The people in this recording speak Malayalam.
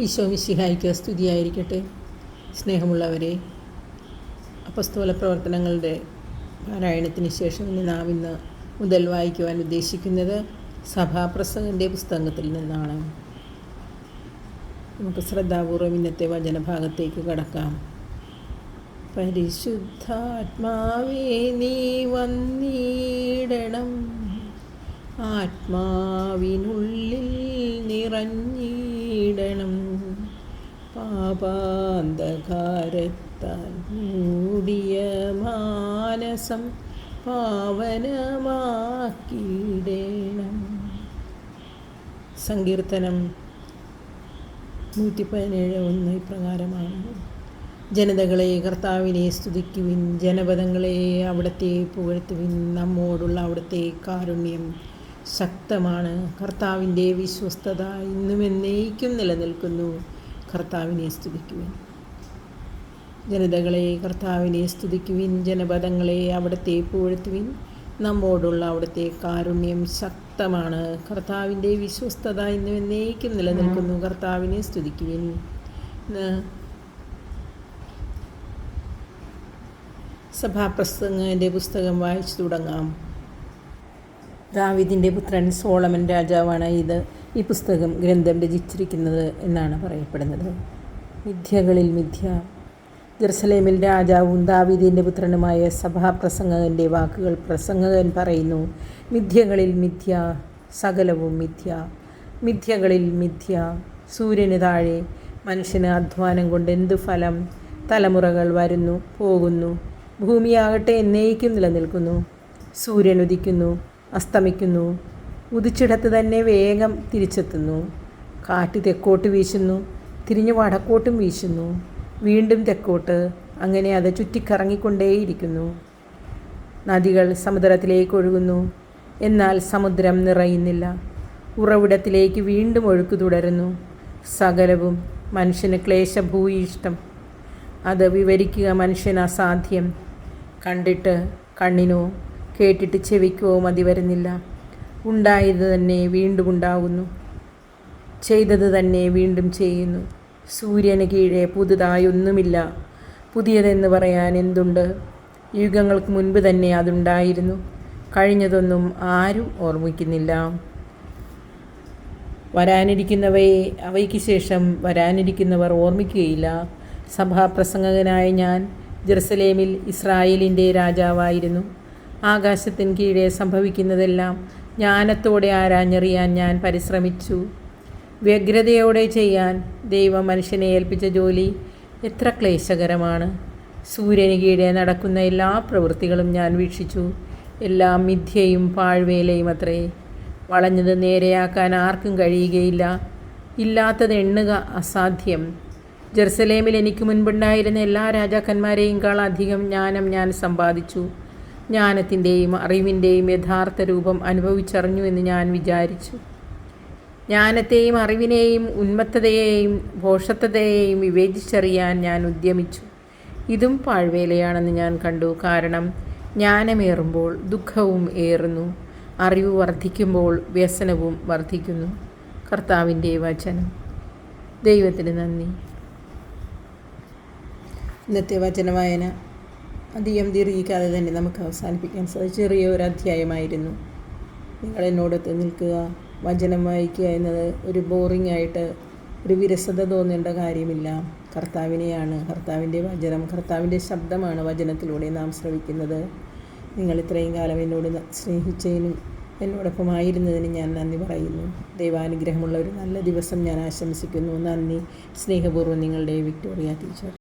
ഈശോ മിശിഹായിക്ക് സ്തുതിയായിരിക്കട്ടെ. സ്നേഹമുള്ളവരെ അപസ്തോല പ്രവർത്തനങ്ങളുടെ പാരായണത്തിന് ശേഷം ഇനി നാം ഇന്ന് മുതൽ വായിക്കുവാൻ ഉദ്ദേശിക്കുന്നത് സഭാപ്രസംഗന്റെ പുസ്തകത്തിൽ നിന്നാണ്. നമുക്ക് ശ്രദ്ധാപൂർവം ഇന്നത്തെ വചനഭാഗത്തേക്ക് കടക്കാം. പരിശുദ്ധാത്മാവേ നീ വന്നിടണം. ആത്മാവിനുള്ളിൽ നിറഞ്ഞിടണം പാപാന്തകാരത്താൽ മൂടിയ മാനസം പാവനമാക്കിയിടേണം. സങ്കീർത്തനം നൂറ്റി പതിനേഴ് ഒന്ന് ഇപ്രകാരമാണ്. ജനതകളെ കർത്താവിനെ സ്തുതിക്കുവിൻ ജനപദങ്ങളെ അവിടുത്തെ പുകഴ്ത്തുവിൻ നമ്മോടുള്ള അവിടുത്തെ കാരുണ്യം ശക്തമാണ്. കർത്താവിന്റെ വിശ്വസ്തത ഇന്നും എന്നേക്കും നിലനിൽക്കുന്നു. കർത്താവിനെ സ്തുതിക്കുവിൻ. ജനതകളെ കർത്താവിനെ സ്തുതിക്കുവിൻ. ജനപദങ്ങളെ അവിടുത്തെ പുകഴ്ത്തുവിൻ നമ്മോടുള്ള അവിടുത്തെ കാരുണ്യം ശക്തമാണ്. കർത്താവിന്റെ വിശ്വസ്തത ഇന്നും എന്നേക്കും നിലനിൽക്കുന്നു. കർത്താവിനെ സ്തുതിക്കുവിൻ. സഭാപ്രസംഗന്റെ പുസ്തകം വായിച്ചു തുടങ്ങാം. ദാവിദിന്റെ പുത്രൻ സോളമൻ രാജാവാണ് ഇത്. ഈ പുസ്തകം ഗ്രന്ഥം രചിച്ചിരിക്കുന്നത് എന്നാണ് പറയപ്പെടുന്നത്. മിഥ്യകളിൽ മിഥ്യ. ജെറുസലേമിൽ രാജാവും ദാവീദിന്റെ പുത്രനുമായ സഭാപ്രസംഗകന്റെ വാക്കുകൾ പ്രസംഗകൻ പറയുന്നു. മിഥ്യകളിൽ മിഥ്യ സകലവും മിഥ്യ. മിഥ്യകളിൽ മിഥ്യ. സൂര്യന് താഴെ മനുഷ്യന് അധ്വാനം കൊണ്ട് എന്തു ഫലം? തലമുറകൾ വരുന്നു പോകുന്നു. ഭൂമിയാകട്ടെ എന്നേക്കും നിലനിൽക്കുന്നു. സൂര്യൻ ഉദിക്കുന്നു അസ്തമിക്കുന്നു. ഉദിച്ചിടത്ത് തന്നെ വേഗം തിരിച്ചെത്തുന്നു. കാറ്റ് തെക്കോട്ട് വീശുന്നു. തിരിഞ്ഞ് വടക്കോട്ടും വീശുന്നു. വീണ്ടും തെക്കോട്ട്. അങ്ങനെ അത് ചുറ്റിക്കറങ്ങിക്കൊണ്ടേയിരിക്കുന്നു. നദികൾ സമുദ്രത്തിലേക്ക് ഒഴുകുന്നു. എന്നാൽ സമുദ്രം നിറയുന്നില്ല. ഉറവിടത്തിലേക്ക് വീണ്ടും ഒഴുക്ക് തുടരുന്നു. സകലവും മനുഷ്യന് ക്ലേശഭൂയിഷ്ടം. അത് വിവരിക്കുക മനുഷ്യന് അസാധ്യം. കണ്ടിട്ട് കണ്ണിനോ കേട്ടിട്ട് ചെവിക്കോ മതി വരുന്നില്ല ഉണ്ടായത് തന്നെ വീണ്ടും ഉണ്ടാകുന്നു. ചെയ്തത് തന്നെ വീണ്ടും ചെയ്യുന്നു. സൂര്യന് കീഴെ പുതുതായി ഒന്നുമില്ല പുതിയതെന്ന് പറയാൻ എന്തുണ്ട്? യുഗങ്ങൾക്ക് മുൻപ് തന്നെ അതുണ്ടായിരുന്നു. കഴിഞ്ഞതൊന്നും ആരും ഓർമ്മിക്കുന്നില്ല. വരാനിരിക്കുന്നവയെ അവയ്ക്ക് ശേഷം വരാനിരിക്കുന്നവർ ഓർമ്മിക്കുകയില്ല. സഭാപ്രസംഗകനായ ഞാൻ ജെറുസലേമിൽ ഇസ്രായേലിന്റെ രാജാവായിരുന്നു. ആകാശത്തിന് കീഴെ സംഭവിക്കുന്നതെല്ലാം ജ്ഞാനത്തോടെ ആരാഞ്ഞറിയാൻ ഞാൻ പരിശ്രമിച്ചു. വ്യഗ്രതയോടെ ചെയ്യാൻ ദൈവം മനുഷ്യനെ ഏൽപ്പിച്ച ജോലി എത്ര ക്ലേശകരമാണ്. സൂര്യന് കീഴെ നടക്കുന്ന എല്ലാ പ്രവൃത്തികളും ഞാൻ വീക്ഷിച്ചു. എല്ലാം മിഥ്യയും പാഴ്വേലയും അത്രേ. വളഞ്ഞത് നേരെയാക്കാൻ ആർക്കും കഴിയുകയില്ല. ഇല്ലാത്തത് എണ്ണുക അസാധ്യം. ജെറുസലേമിൽ എനിക്ക് മുൻപുണ്ടായിരുന്ന എല്ലാ രാജാക്കന്മാരെയും കാൾ അധികം ജ്ഞാനം ഞാൻ സമ്പാദിച്ചു. ജ്ഞാനത്തിന്റെയും അറിവിന്റെയും യഥാർത്ഥ രൂപം അനുഭവിച്ചറിഞ്ഞു എന്ന് ഞാൻ വിചാരിച്ചു. ജ്ഞാനത്തെയും അറിവിനെയും ഉന്മത്തതയെയും ഭോഷത്വതയെയും വിവേചിച്ചറിയാൻ ഞാൻ ഉദ്യമിച്ചു. ഇതും പാഴ്വേലയാണെന്ന് ഞാൻ കണ്ടു. കാരണം ജ്ഞാനമേറുമ്പോൾ ദുഃഖവും ഏറുന്നു. അറിവ് വർദ്ധിക്കുമ്പോൾ വ്യസനവും വർദ്ധിക്കുന്നു. കർത്താവിന്റെ വചനം. ദൈവത്തിന് നന്ദി. ഇന്നത്തെ വചനവായന അധികം ദീർഘിക്കാതെ തന്നെ നമുക്ക് അവസാനിപ്പിക്കാൻ സാധിച്ചു ചെറിയ ഒരു അധ്യായമായിരുന്നു. നിങ്ങൾ എന്നോടൊത്ത് നിൽക്കുക. വചനം വായിക്കുക എന്നത് ഒരു ബോറിംഗ് ആയിട്ട് ഒരു വിരസത തോന്നേണ്ട കാര്യമില്ല. കർത്താവിനെയാണ് കർത്താവിന്റെ വചനം കർത്താവിന്റെ ശബ്ദമാണ് വചനത്തിലൂടെ നാം ശ്രവിക്കുന്നത്. നിങ്ങൾ ഇത്രയും കാലം എന്നോട് സ്നേഹിച്ചതിനും എന്നോടൊപ്പം ആയിരുന്നതിന് ഞാൻ നന്ദി പറയുന്നു. ദൈവാനുഗ്രഹമുള്ള ഒരു നല്ല ദിവസം ഞാൻ ആശംസിക്കുന്നു. നന്ദി. സ്നേഹപൂർവം നിങ്ങളുടെ വിക്ടോറിയ ടീച്ചർ.